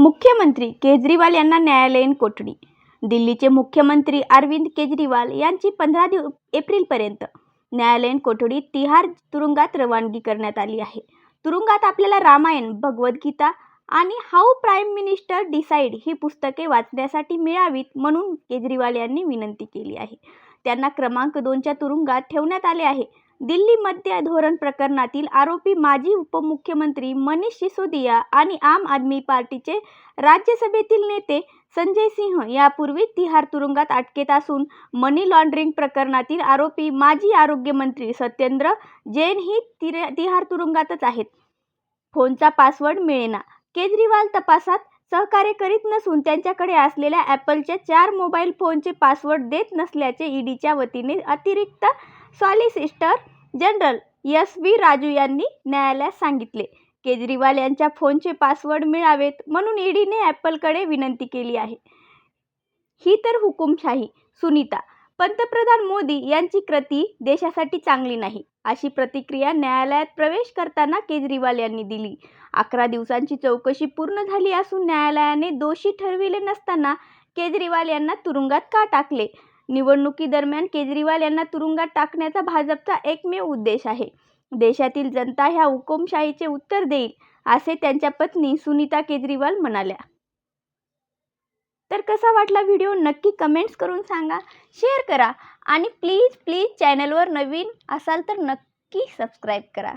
मुख्यमंत्री केजरीवाल यांना न्यायालयीन कोठडी. दिल्लीचे मुख्यमंत्री अरविंद केजरीवाल यांची पंधरा दिव एप्रिलपर्यंत न्यायालयीन कोठडी तिहार तुरुंगात रवानगी करण्यात आली आहे. तुरुंगात आपल्याला रामायण भगवद्गीता आणि हाऊ प्राईम मिनिस्टर डिसाईड ही पुस्तके वाचण्यासाठी मिळावीत म्हणून केजरीवाल यांनी विनंती केली आहे. त्यांना क्रमांक दोनच्या तुरुंगात ठेवण्यात आले आहे. दिल्ली मद्य धोरण प्रकरणातील आरोपी माजी उपमुख्यमंत्री मनीष सिसोदिया आणि आम आदमी पार्टीचे राज्यसभेतील नेते संजय सिंह यापूर्वी तिहार तुरुंगात अटकेत असून मनी लॉन्ड्रिंग प्रकरणातील आरोपी माजी आरोग्यमंत्री सत्येंद्र जैन ही तिहार तुरुंगातच आहेत. फोनचा पासवर्ड मिळेना. केजरीवाल तपासात सहकार्य करीत नसून त्यांच्याकडे असलेल्या ॲपलच्या चार मोबाईल फोनचे पासवर्ड देत नसल्याचे ईडीच्या वतीने अतिरिक्त solicitor general S V Raju यांनी न्यायालयात सांगितले. केजरीवाल यांच्या फोनचे पासवर्ड मिळावेत म्हणून ईडीने ॲपलकडे विनंती केली आहे. ही तर हुकुमशाही. सुनीता पंतप्रधान मोदी यांची कृती देशासाठी चांगली नाही अशी प्रतिक्रिया न्यायालयात प्रवेश करताना केजरीवाल यांनी दिली. अकरा दिवसांची चौकशी पूर्ण झाली असून न्यायालयाने दोषी ठरविले नसताना केजरीवाल यांना तुरुंगात का टाकले? निवडणुकीदरम्यान केजरीवाल यांना तुरुंगात टाकण्याचा भाजपचा एकमेव उद्देश आहे. देशातील जनता ह्या हुकुमशाहीचे उत्तर देईल असे त्यांच्या पत्नी सुनीता केजरीवाल म्हणाल्या. तर कसा वाटला व्हिडिओ नक्की कमेंट्स करून सांगा शेअर करा आणि प्लीज प्लीज चॅनलवर नवीन असाल तर नक्की सबस्क्राईब करा.